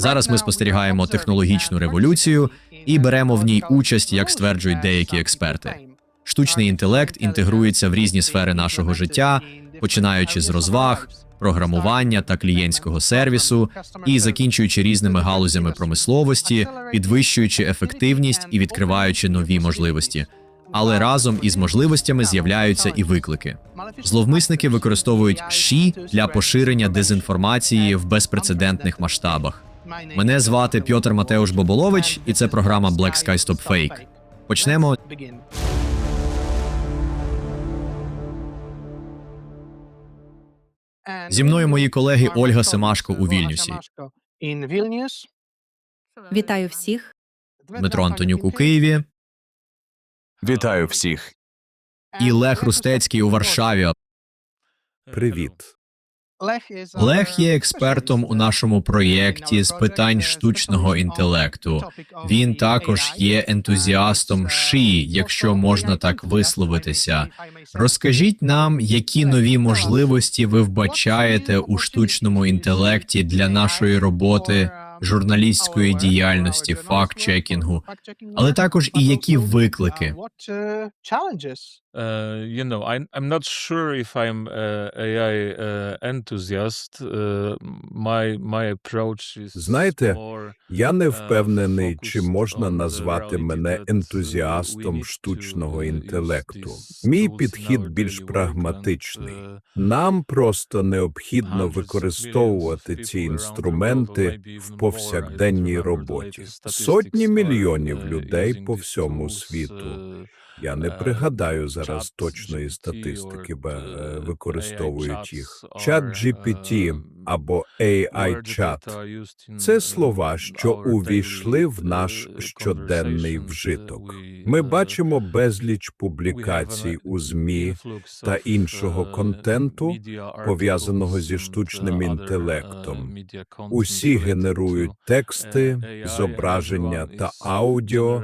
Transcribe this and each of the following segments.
Зараз ми спостерігаємо технологічну революцію і беремо в ній участь, як стверджують деякі експерти. Штучний інтелект інтегрується в різні сфери нашого життя, починаючи з розваг, програмування та клієнтського сервісу, і закінчуючи різними галузями промисловості, підвищуючи ефективність і відкриваючи нові можливості. Але разом із можливостями з'являються і виклики. Зловмисники використовують ШІ для поширення дезінформації в безпрецедентних масштабах. Мене звати Пьотр Матеуш Боболович, і це програма Black Sky Stop Fake. Почнемо. Зі мною мої колеги Ольга Семашко у Вільнюсі, Вітаю всіх. Дмитро Антонюк у Києві Вітаю всіх. і Лех Рустецький у Варшаві. Привіт. Лех є експертом у нашому проєкті з питань штучного інтелекту. Він також є ентузіастом ШИ, якщо можна так висловитися. Розкажіть нам, які нові можливості ви вбачаєте у штучному інтелекті для нашої роботи, журналістської діяльності, факт-чекінгу, але також і які виклики. Uh, you know, I, I'm not sure if I'm uh, AI uh, enthusiast. Uh, my my approach is Знаєте, Я не е, впевнений, чи можна назвати мене uh, ентузіастом штучного uh, інтелекту. Мій підхід більш прагматичний. uh, Нам просто необхідно використовувати ці інструменти в повсякденній роботі. Сотні мільйонів uh, людей по всьому світу. Я не е, пригадаю зараз точної статистики, бо or, е, е, використовують їх. chats Чат GPT е, або AI-чат Це слова, що увійшли в наш uh, щоденний вжиток. Ми uh, бачимо безліч публікацій у ЗМІ та іншого контенту, пов'язаного зі штучним інтелектом. Усі генерують тексти, зображення та аудіо,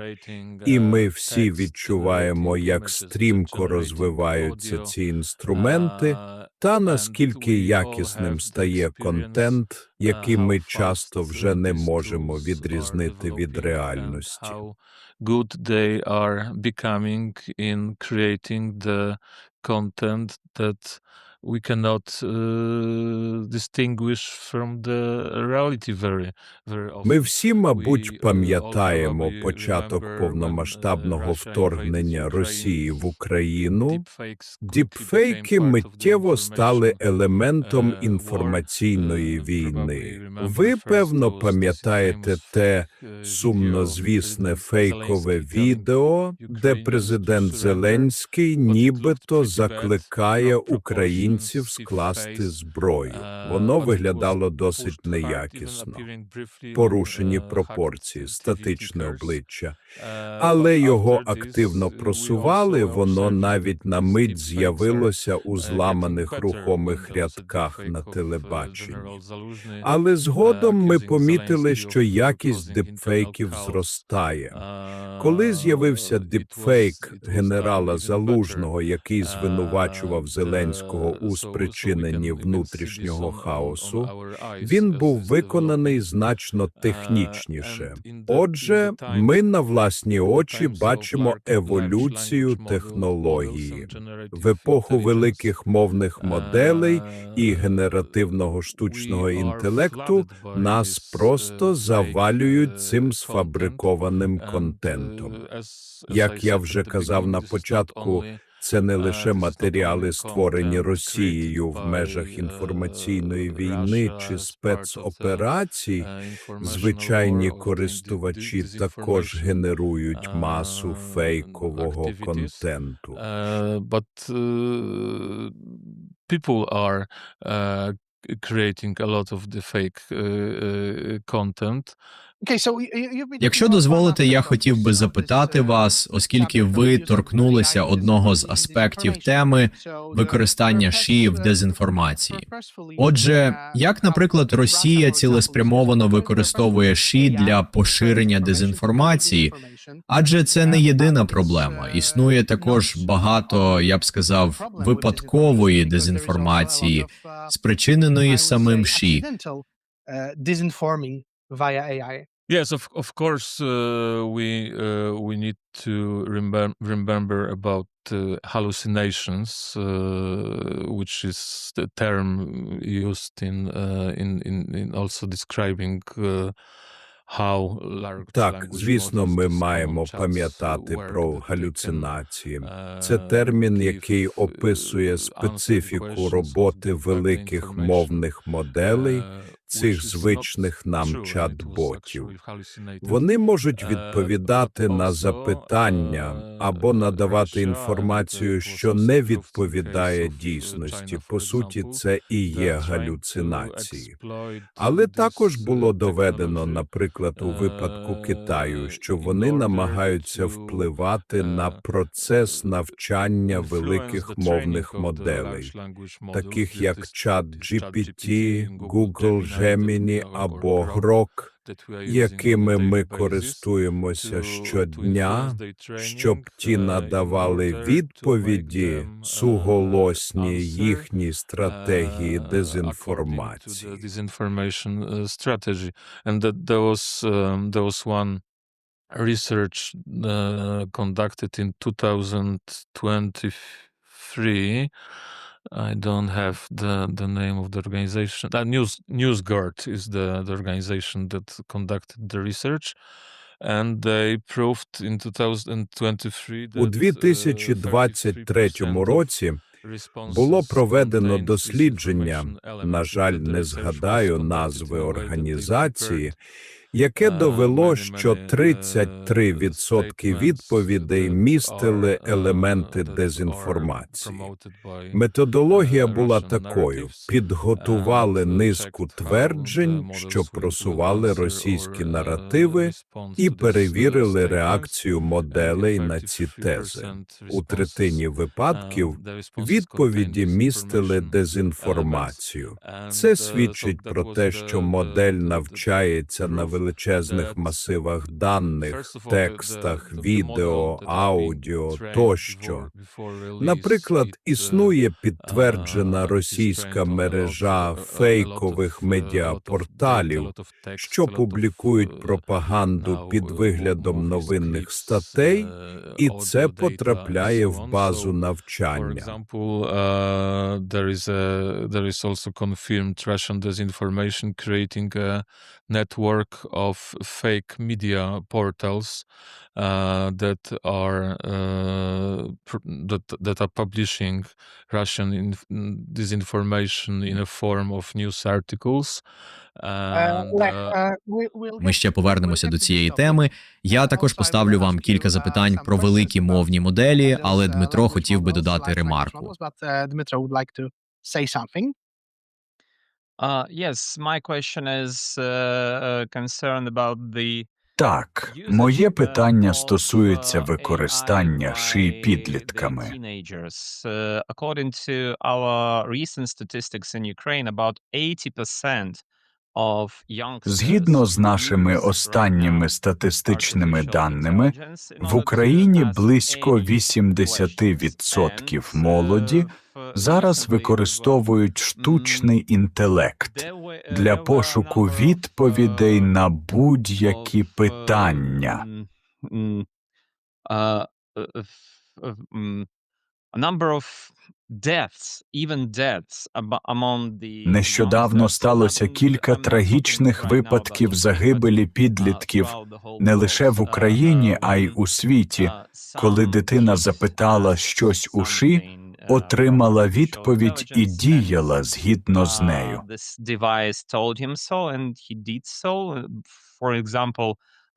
і ми всі відчуваємо, як стрімко розвиваються ці інструменти, та наскільки якісним стає контент, який uh, ми часто вже uh, не можемо відрізнити від реальності. good they are becoming in creating the content that we cannot uh, distinguish from the reality very, very often. Ми всі, мабуть, uh, пам'ятаємо початок uh, повномасштабного вторгнення Росії в Україну. Діпфейки миттєво стали елементом uh, інформаційної Uh, війни. Ви, певно, пам'ятаєте те uh, сумнозвісне фейкове відео, де президент Зеленський нібито закликає no українців скласти зброю. uh, Воно виглядало досить неякісно. Порушені uh, пропорції, статичне обличчя. Uh, Але його активно просували, воно навіть на мить з'явилося у зламаних рухомих рядках на телебаченні. Але згодом ми помітили, що якість дипфейків зростає. Коли з'явився дипфейк генерала Залужного, який звинувачував Зеленського у спричиненні внутрішнього хаосу, він був виконаний значно Uh, технічніше. Отже, ми на власні очі бачимо еволюцію технології. В епоху великих мовних моделей і uh, генеративного штучного інтелекту нас просто uh, завалюють цим uh, сфабрикованим контентом. Uh, Як я вже казав на початку, Це не uh, лише матеріали, створені Росією в межах uh, інформаційної війни чи спецоперацій. uh, Звичайні користувачі також генерують масу uh, фейкового контенту. Uh, uh, people are uh, creating a lot of the fake uh, uh, content. Якщо дозволите, я хотів би запитати вас, оскільки ви торкнулися одного з аспектів теми використання ШІ в дезінформації. Отже, як, наприклад, Росія цілеспрямовано використовує ШІ для поширення дезінформації, адже це не єдина проблема. Існує також багато, я б сказав, випадкової дезінформації, спричиненої самим ШІ. via AI. Yes, of of course, uh, we uh, we need to remem- remember about uh, hallucinations, uh, which is the term used in uh, in, in in also describing uh, how Так, звісно, ми маємо пам'ятати про галюцинації. uh, Це термін, який uh, описує специфіку роботи великих мовних моделей, uh, цих звичних нам чат-ботів. Вони можуть Е, відповідати на запитання е, або надавати інформацію, що не відповідає дійсності. По суті, це і є галюцинації. Але також було доведено, наприклад, у випадку Китаю, що вони намагаються впливати на процес навчання великих мовних моделей, таких як чат GPT, Google Gemini або Grok a якими ми користуємося щодня, щоб ті uh, надавали відповіді uh, суголосні їхній стратегії uh, дезінформації. uh, um, research uh, conducted in 2023. I don't have the, the name of the organization. Uh, News NewsGuard is the, the organization that conducted the research, and they proved in 2023 that uh, У uh, 2023 році було проведено дослідження, на жаль, не згадаю назви організації, яке Uh, довело, що many, 33% uh, відповідей містили are, uh, елементи дезінформації. Методологія була такою: підготували низку тверджень, що просували російські наративи, і перевірили реакцію моделей на ці тези. У третині випадків відповіді містили дезінформацію. Це свідчить про те, що модель навчається на proof величезних масивах даних, текстах, відео, аудіо тощо. Наприклад, uh, існує підтверджена uh, російська мережа фейкових uh, медіапорталів, що публікують uh, пропаганду під uh, виглядом новинних статей, uh, і це потрапляє в базу навчання. uh, there is a there is also confirmed Russian disinformation creating a network of fake media portals uh, that are uh, pr- that that are publishing Russian inf- disinformation in a form of news articles. Uh, uh, uh, Ми ще повернемося до цієї теми. Я Uh, також поставлю вам кілька uh, запитань про великі мовні uh, моделі, але uh, Дмитро хотів би додати ремарку. models, But uh, Dmytro would like to say something. Uh, yes, my question is uh, uh, concerned about the Так, моє uh, питання стосується uh, використання ши підлітками. Uh, according to our recent statistics in Ukraine, about 80% of youngsters Згідно з нашими останніми статистичними даними, в Україні близько any questions. 80% молоді uh, зараз we were- використовують штучний інтелект There were- uh, для пошуку відповідей uh, на будь-які of, питання. Um, mm, uh, mm, Нещодавно сталося кілька трагічних випадків загибелі uh, підлітків не лише в. Uh, Україні, uh, а й у світі. uh, Коли дитина запитала щось у ши, uh, отримала відповідь і діяла згідно з uh, нею. uh, For example,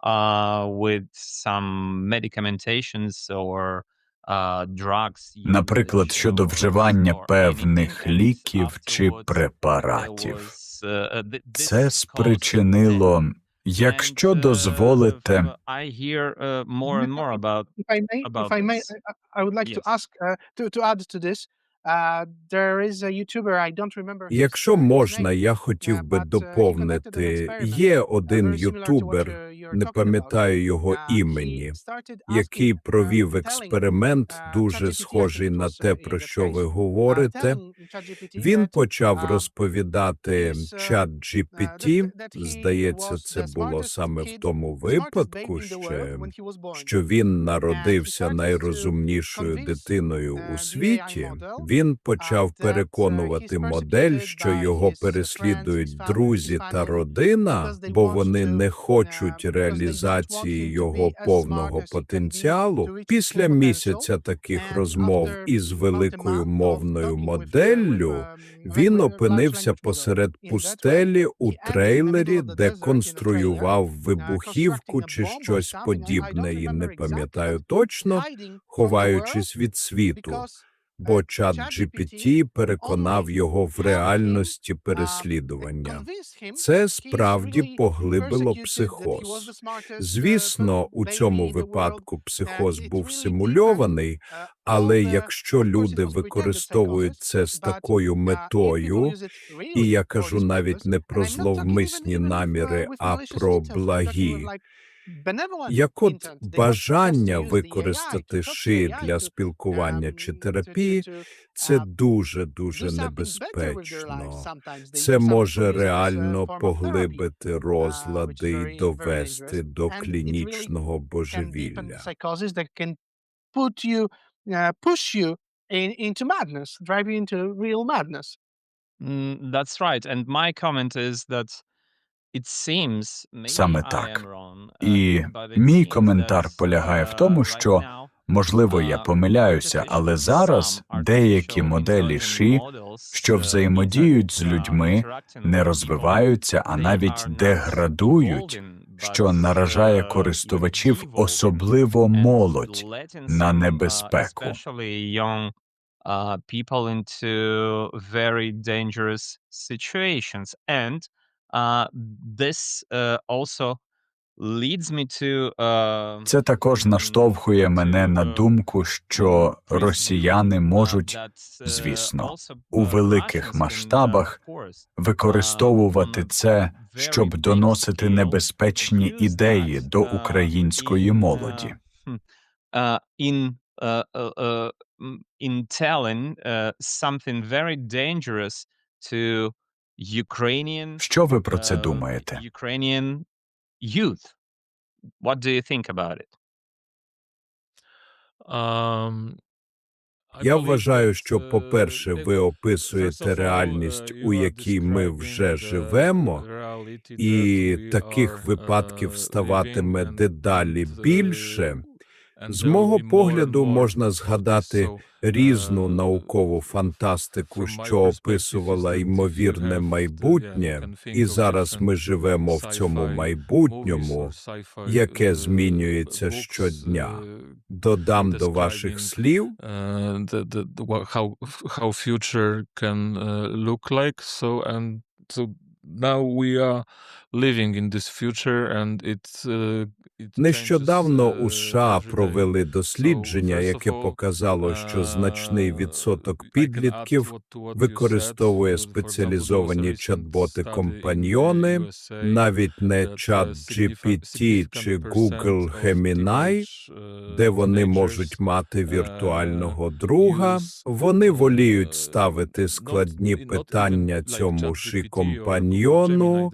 uh, with some medicamentations or uh, Наприклад, щодо вживання певних ліків чи препаратів. uh, Це спричинило, якщо uh, дозволите, uh, uh. Uh, Якщо uh, можна, я хотів uh, би uh, доповнити. Є uh, один ютубер, не пам'ятаю його імені, який провів експеримент, дуже схожий на те, про що ви говорите. Він почав розповідати чат GPT, здається, це було саме в тому випадку, ще, що він народився найрозумнішою дитиною у світі. Він почав переконувати модель, що його переслідують друзі та родина, бо вони не хочуть реалізації його повного потенціалу. Після місяця таких розмов із великою мовною моделлю він опинився посеред пустелі у трейлері, де конструював вибухівку чи щось подібне, і не пам'ятаю точно, ховаючись від світу. Бо чат GPT переконав його в реальності переслідування. Це справді поглибило психоз. Звісно, у цьому випадку психоз був симульований, але якщо люди використовують це з такою метою, і я кажу навіть не про зловмисні наміри, а про благі, як от бажання використати ши для спілкування чи терапії, це дуже дуже небезпечно. Це може реально поглибити розлади і довести до клінічного божевілля. Uh, into madness, drive you into real madness. Mm, that's right. And my comment is that Саме так. uh, І мій коментар полягає в uh, тому, що, Можливо, я uh, помиляюся, але зараз деякі моделі models, що uh, взаємодіють з uh, людьми, не розвиваються, а навіть деградують, що наражає uh, користувачів, особливо молодь, на uh, небезпеку. uh, people into very dangerous situations. And uh, this uh, also leads me to uh, Це також наштовхує мене на думку, що росіяни можуть звісно, у великих масштабах використовувати це, щоб доносити небезпечні ідеї до української молоді. uh, in uh, uh, uh, in telling uh, something very dangerous to Що ви про це uh, думаєте? Ukrainian youth. What do you think about it? Um, Я вважаю, що, uh, по-перше, ви описуєте реальність, uh, у якій ми вже живемо, і таких випадків uh, ставатиме дедалі uh, більше. З мого погляду, можна згадати різну uh, наукову фантастику, що описувала ймовірне uh, майбутнє, і зараз ми живемо в цьому майбутньому, яке uh, змінюється щодня. uh, Додам до ваших слів, uh, how future can uh, look like. So and so now we are uh, Нещодавно у uh, США провели дослідження, яке показало, що значний Uh, відсоток підлітків використовує спеціалізовані in USA навіть не uh, чат GPT чи Google Gemini, uh, де вони можуть мати uh, віртуального друга, вони uh, воліють ставити складні питання цьому Google компаньйону,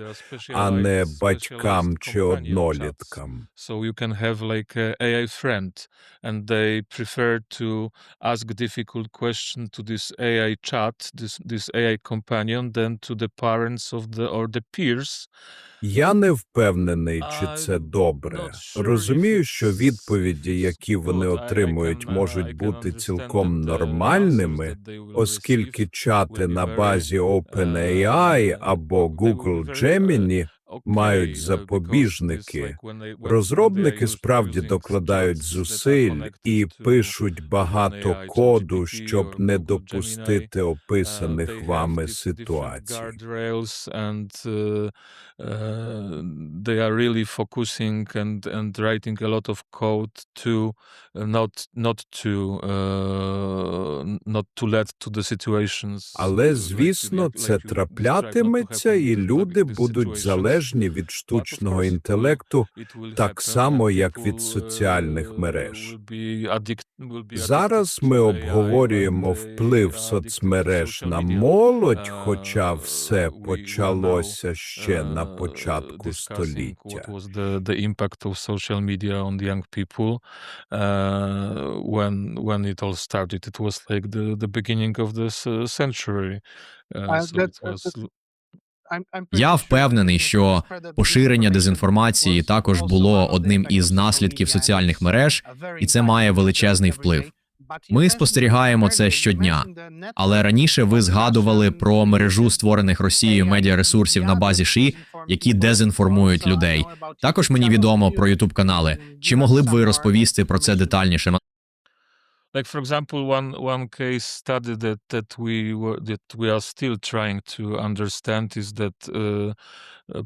а не батькам чи одноліткам. So you can have like a AI friend, and they prefer to ask difficult question to this AI chat, this this AI companion, than to the parents of the or the peers. Я не впевнений, чи це добре. Розумію, що відповіді, які вони отримують, uh, можуть бути цілком нормальними, оскільки чати на базі uh, OpenAI або Google uh, Gemini мають uh, запобіжники. Розробники справді докладають зусиль і пишуть багато коду, щоб не допустити uh, описаних вами ситуацій. uh, uh, they are really focusing and and writing a lot of code to uh, not not to uh, not to let to the situations Але, uh, звісно, це траплятиметься, і люди будуть situations. Залежні від штучного інтелекту, так само, як від соціальних uh, мереж. Зараз ми обговорюємо вплив соцмереж на молодь, Uh, хоча все почалося ще на uh, початку століття. Uh, started? It was like the, the beginning of this uh, century. Uh, Uh, so that- it was that- I'm- I'm pretty Я впевнений, що поширення дезінформації також було одним із наслідків соціальних мереж, і це має величезний вплив. Ми спостерігаємо це щодня. Але раніше ви згадували про мережу створених Росією медіаресурсів на базі ШІ, які дезінформують людей. Також мені відомо про Ютуб канали. Чи могли б ви розповісти про це детальніше? Like for example one one case study that that we were that we are still trying to understand is that uh,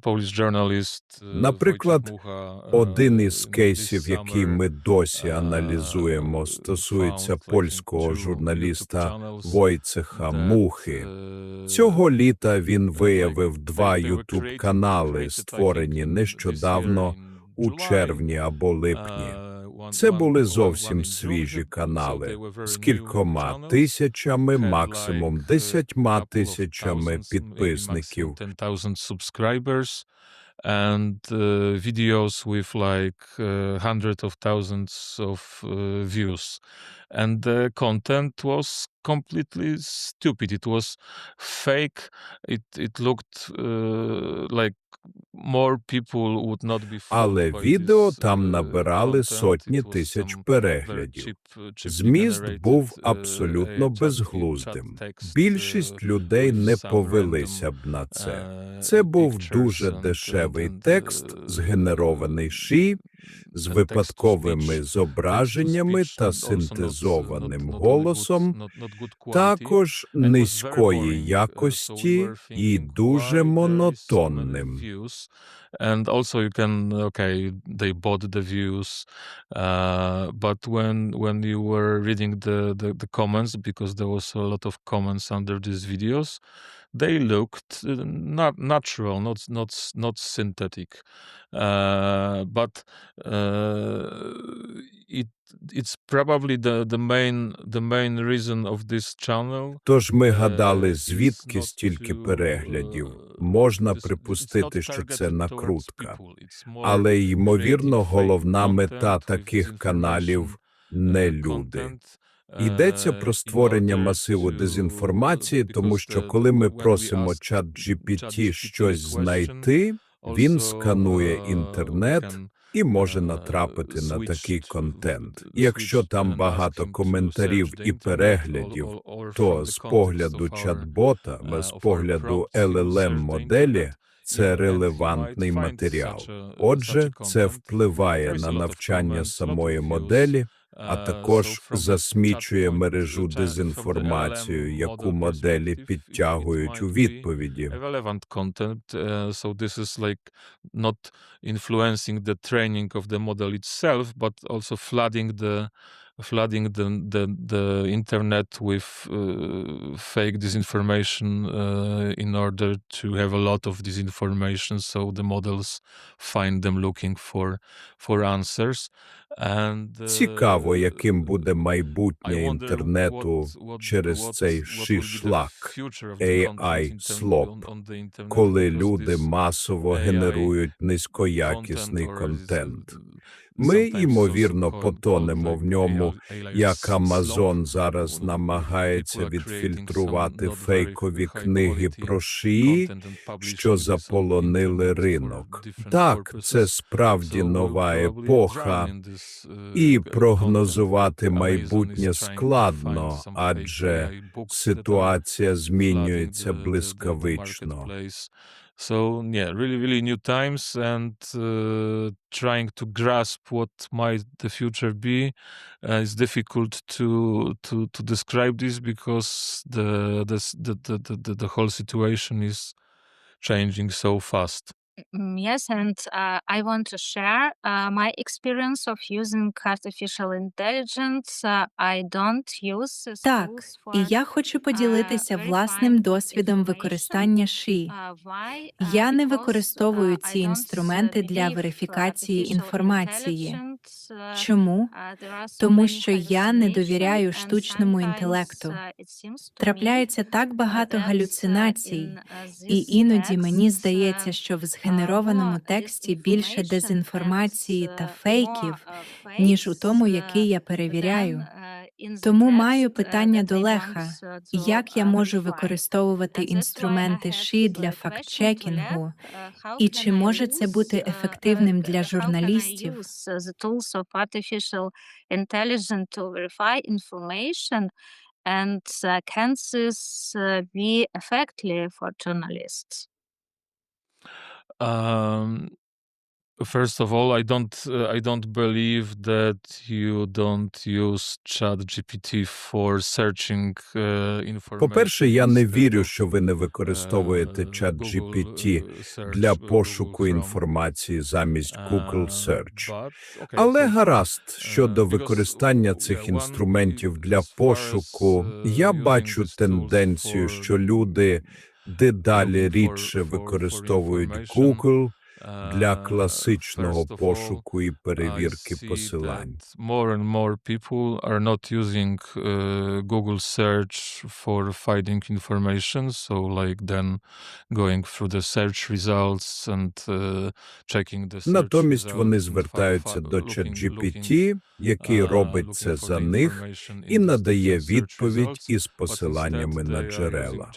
Polish journalist uh, Наприклад, uh, Один із кейсів, який ми досі uh, аналізуємо, стосується польського журналіста Войцеха Мухи. uh, Цього літа він виявив два ютуб канали, створені нещодавно у червні або липні. Uh, Це були зовсім свіжі канали з кількома тисячами, максимум uh, десятьма тисячами підписників. maximum 10,000 subscribers and uh, videos with like uh, hundreds of thousands of uh, views and the content was completely stupid it was fake it it looked uh, like Але відео там uh, набирали сотні тисяч переглядів. uh, Зміст був uh, абсолютно безглуздим. Більшість людей не повелися б на це. Це був дуже дешевий текст, згенерований ші, з випадковими зображеннями та синтезованим голосом, також низької. Uh, якості і дуже монотонним. And also you can okay they bought the views, uh, but when when you were reading the, the the comments because there was a lot of comments under these videos, they looked uh, not natural, not not not synthetic, uh, but uh, it it's probably the the main the main reason of this channel Тож ми е, гадали, звідки стільки переглядів. е, Можна припустити, що це накрутка. Але, ймовірно, головна мета таких каналів uh, не люди. Йдеться uh, про створення масиву дезінформації, тому що коли ми просимо чат GPT щось знайти, він сканує uh, інтернет і може uh, натрапити на такий контент. Якщо там багато коментарів і переглядів, то з погляду чат-бота, uh, з погляду LLM-моделі, internet, це релевантний матеріал. Отже, це впливає на навчання самої моделі, а uh, також засмічує мережу дезінформацію, яку моделі підтягують у відповіді. relevant content. Uh, so this is like not influencing the training of the model itself, but also flooding the flooding the the, the internet with uh, fake disinformation uh, in order to have a lot of disinformation so the models find them looking for for answers and uh, Цікаво, яким буде майбутнє інтернету через цей шишлак, AI слоп, коли люди масово генерують низькоякісний контент. Uh, Ми, ймовірно, потонемо в ньому, як Амазон зараз намагається відфільтрувати фейкові книги про шиї, що заполонили ринок. Так, це справді нова епоха, uh, і прогнозувати майбутнє складно, адже ситуація змінюється блискавично. So yeah, really, really new times, and uh, trying to grasp what might the future be uh, is difficult to to to describe this because the the the the, the, the whole situation is changing so fast. Mm, Yes, and uh, I want to share uh, my experience of using artificial intelligence. Uh, I don't use these Так, tools і for я хочу uh, поділитися власним verifying досвідом information. використання ШІ. Uh, why? Uh, Я не because, використовую uh, ці don't, uh, інструменти для believe, uh, верифікації artificial інформації. intelligence, uh, Чому? uh, there are so Тому many що я не довіряю and штучному sometimes, інтелекту. uh, it seems to me, Трапляється так uh, багато that, uh, галюцинацій, uh, і these іноді мені texts, здається, uh, що в uh, згенерованому more тексті більше дезінформації та uh, фейків, uh, ніж у тому, uh, який я перевіряю. uh, Тому маю uh, питання до Леха. uh, Як я uh, можу використовувати інструменти ШІ для фактчекінгу? Uh, І чи може це бути uh, ефективним uh, для журналістів? uh, and uh, can this uh, be effective for journalists? Um, first of all, I don't uh, I don't believe that you don't use ChatGPT for searching uh, information. По-перше, я не вірю, що ви не використовуєте uh, чат Google, GPT uh, search, для uh, пошуку інформації замість Google Uh, Search. Але гаразд, uh, щодо використання цих інструментів для пошуку, я uh, бачу тенденцію, що люди дедалі рідше використовують Google для uh, класичного пошуку і перевірки посилань. more and more people are not using uh, Google search for finding information. So, like then going through the search results and uh, checking the search Натомість вони звертаються до ChatGPT, який uh, робить це за них і надає відповідь із посиланнями на джерела.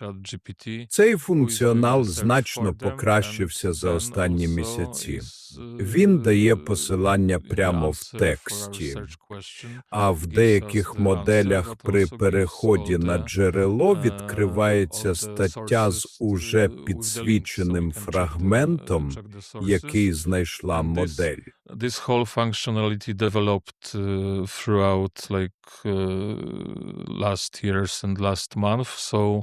Цей функціонал значно покращився за останні місяці. uh, Він дає uh, посилання прямо в тексті, а в деяких моделях при переході на джерело uh, відкривається стаття з уже uh, підсвіченим uh, фрагментом, який знайшла модель. This whole functionality developed uh, throughout like uh, last years and last month. So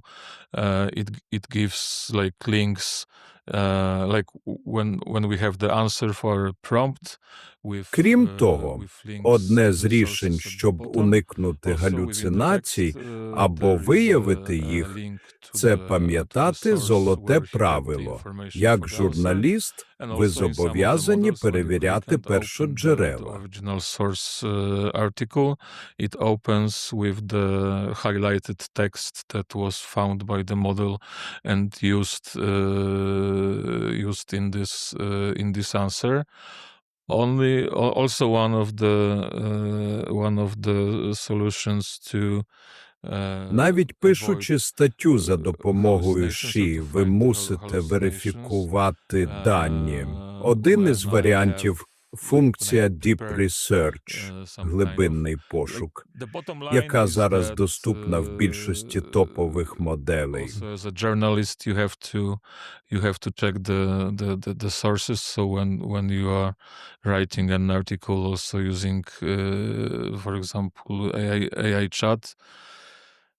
uh, it it gives like links uh, like when when we have the answer for a prompt Крім uh, того, Одне з рішень, щоб уникнути галюцинацій uh, або виявити їх, це пам'ятати золоте правило. Як журналіст, ви зобов'язані перевіряти першоджерела. uh, it opens with the highlighted text that was found by the model and used uh, used in this uh, in this answer. Only al- also one of the uh, one of the solutions to uh, Навіть пишучи статтю за uh, допомогою ШІ, ви мусите верифікувати uh, дані. Один із варіантів функція Deep Research, uh, глибинний пошук, яка зараз доступна в більшості uh, топових моделей. Uh, for example, AI AI chat,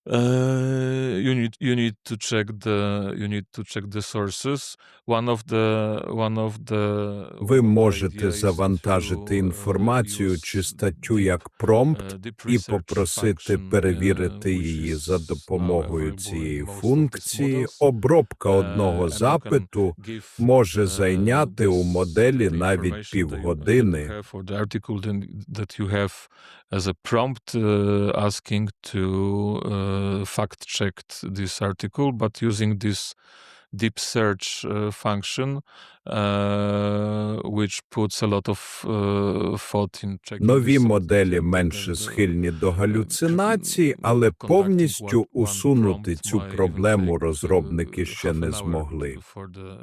uh, you need you need to check the you need to check the sources. One of the one of the Ви можете завантажити uh, інформацію чи статтю як промпт uh, і попросити перевірити uh, її за допомогою цієї функції. Обробка Uh, одного запиту може uh, зайняти у моделі навіть півгодини. as a prompt uh, asking to uh, fact check this article, but using this deep search uh, function, uh, uh. Нові моделі менше uh, схильні до uh, галюцинацій, але повністю усунути цю проблему розробники uh, ще не змогли.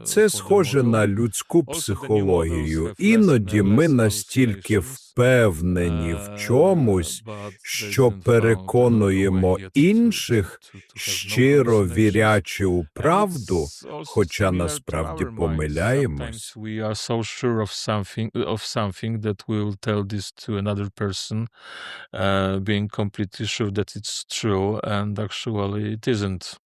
Це схоже на людську психологію. Іноді ми настільки впевнені в uh, чомусь, що переконуємо інших, щиро вірячи у правду, хоча насправді our Sometimes we are so sure of something of something that we will tell this to another person, uh, being completely sure that it's true, and actually it isn't.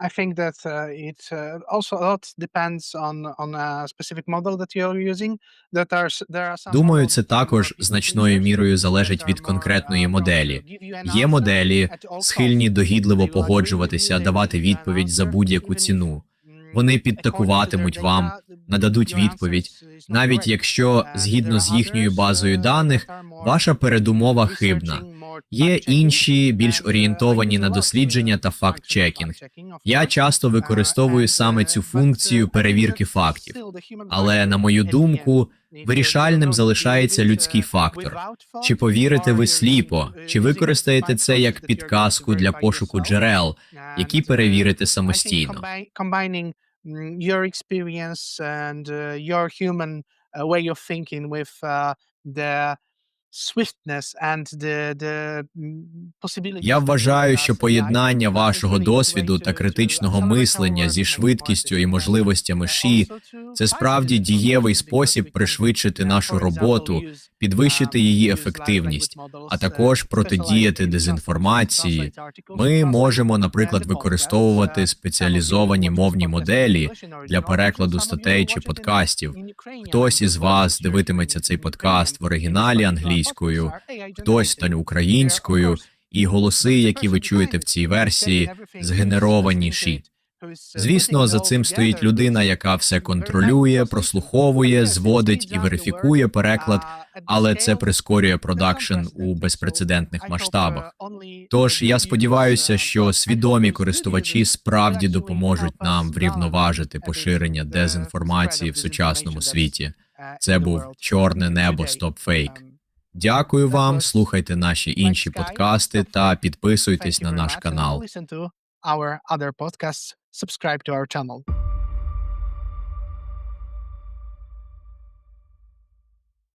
I think that uh, it uh, also a lot depends on on a specific model that you're using. That are there are some Думаю, це також значною мірою залежить від конкретної uh, моделі. you Є моделі, схильні догідливо погоджуватися, you, давати you відповідь за будь-яку ціну. Вони підтакуватимуть вам, нададуть відповідь, навіть якщо згідно з їхньою базою uh, даних ваша передумова хибна. Є інші, більш uh, орієнтовані на uh, дослідження та fact-checking, of Я часто Uh, використовую саме uh, цю функцію uh, перевірки фактів. Але, на мою думку, вирішальним залишається людський uh, фактор. Чи повірите ви сліпо, uh, чи використаєте це як підказку для пошуку джерел, які uh, перевірите самостійно? mm, your uh, human uh, way of thinking with uh, the mm, Я вважаю, що поєднання uh, вашого досвіду та критичного мислення зі швидкістю і uh, можливостями ШІ це справді дієвий спосіб пришвидшити uh, нашу роботу, підвищити um, її ефективність, а uh, також протидіяти дезінформації. Ми можемо, uh, наприклад, використовувати uh, спеціалізовані мовні моделі для перекладу статей чи подкастів. Хтось із вас дивитиметься цей подкаст в оригіналі англійською, AI хтось та українською, і голоси, які ви чуєте в цій версії, saying everything, who is згенеровані listening to ші. it, who is, uh, Звісно, за цим стоїть людина, яка все контролює, прослуховує, зводить і верифікує переклад, uh, але це прискорює продакшн у безпрецедентних масштабах. uh, Тож я сподіваюся, uh, що свідомі користувачі справді допоможуть нам врівноважити поширення дезінформації в сучасному світі. uh, Це був чорне небо today. Дякую вам. Слухайте наші інші подкасти та підписуйтесь на наш канал.